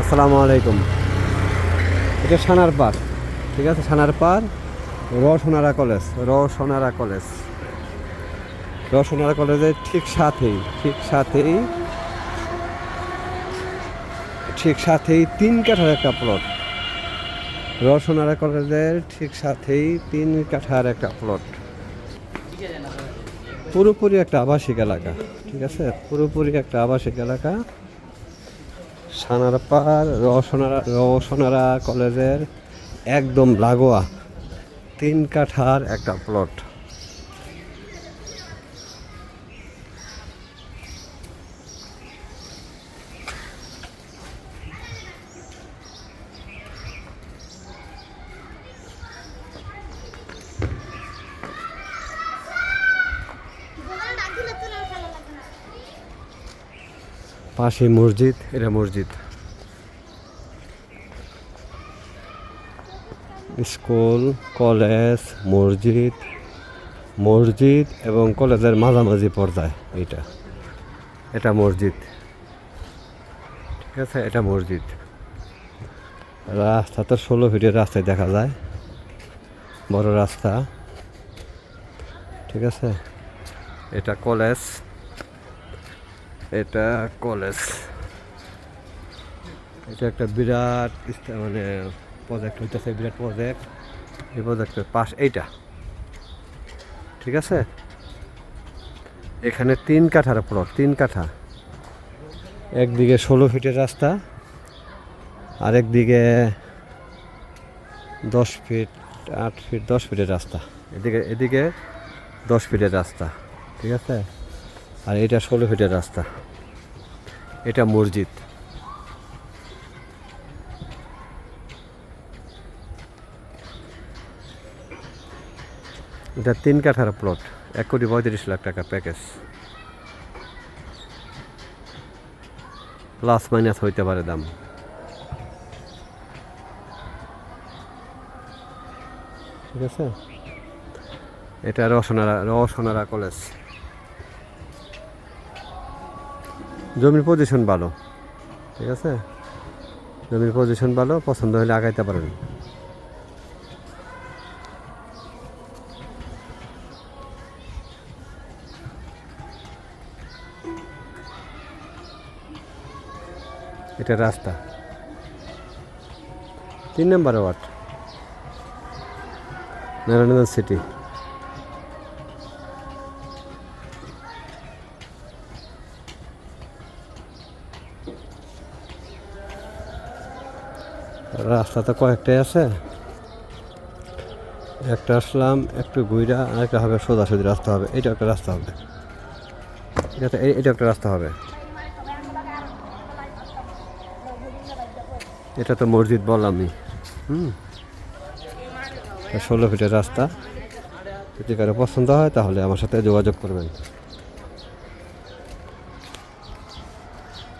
আসসালামু আলাইকুম। এটা সানার পার, ঠিক আছে? সানার পার রসোনারা কলেজ রসোনারা কলেজ। রসোনারা কলেজের ঠিক সাথেই ঠিক সাথেই ঠিক সাথেই তিন কাঠার একটা প্লট রসোনারা কলেজের ঠিক সাথেই তিন কাঠার একটা প্লট পুরোপুরি একটা আবাসিক এলাকা, ঠিক আছে? পুরোপুরি একটা আবাসিক এলাকা। সানারপাড় রসনারা রসনারা কলেজের একদম লাগোয়া তিন কাঠার একটা প্লট পাশে মসজিদ, এটা মসজিদ। স্কুল, কলেজ, মসজিদ মসজিদ এবং কলেজের মাঝামাঝি পর্যায়ে এটা এটা মসজিদ। ঠিক আছে, এটা মসজিদ। রাস্তা তো ষোলো ফিটের রাস্তায় দেখা যায়। বড় রাস্তা। ঠিক আছে, এটা কলেজ। এটা কলেজ। এটা একটা বিরাট মানে প্রজেক্ট হইতেছে, বিরাট প্রজেক্ট এই প্রজেক্টের পাশ এইটা। ঠিক আছে? এখানে তিন কাঠার প্লট তিন কাঠা। একদিকে ষোলো ফিটের রাস্তা, আরেকদিকে দশ ফিট, আট ফিট, দশ ফিটের রাস্তা। এদিকে এদিকে দশ ফিটের রাস্তা। ঠিক আছে? আর এটা ষোলো ফিটের রাস্তা। এটা মসজিদ। এটা তিন কাঠার প্লট এক কোটি পঁয়ত্রিশ লাখ টাকা প্যাকেজ প্লাস মাইনাস হইতে পারে দাম। ঠিক আছে? এটা রসনারা রসনারা কলেজ জমির পজিশন ভালো, ঠিক আছে? জমির পজিশন ভালো, পছন্দ হলে আগাইতে পারেন। এটা রাস্তা। তিন নম্বর ওয়ার্ড, নারায়ণগঞ্জ সিটি। রাস্তা তো কয়েকটাই আছে। একটা আসলাম, একটু ঘুইরা, আরেকটা হবে সোজাসুজি রাস্তা হবে। এটা একটা রাস্তা হবে। এটা এটা একটা রাস্তা হবে। এটা তো মসজিদ বললামই। হুম। ষোলো ফিটের রাস্তা। যদি কারও পছন্দ হয়, তাহলে আমার সাথে যোগাযোগ করবেন।